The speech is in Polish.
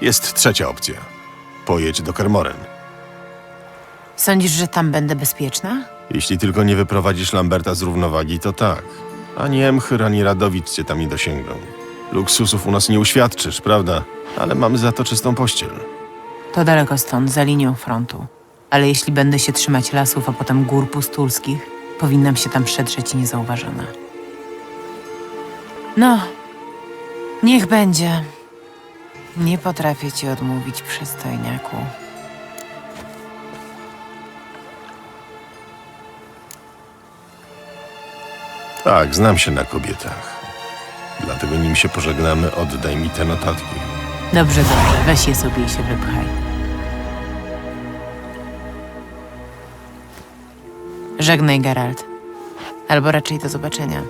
Jest trzecia opcja. Pojedź do Kermoren. Sądzisz, że tam będę bezpieczna? Jeśli tylko nie wyprowadzisz Lamberta z równowagi, to tak. Ani Emchyr, ani Radowicz cię tam nie dosięgną. Luksusów u nas nie uświadczysz, prawda? Ale mamy za to czystą pościel. To daleko stąd, za linią frontu. Ale jeśli będę się trzymać lasów, a potem gór pustulskich, powinnam się tam przedrzeć niezauważona. No, niech będzie. Nie potrafię ci odmówić, przystojniaku. Tak, znam się na kobietach. Dlatego nim się pożegnamy, oddaj mi te notatki. Dobrze, dobrze, weź je sobie i się wypchaj. Żegnaj, Geralt. Albo raczej do zobaczenia.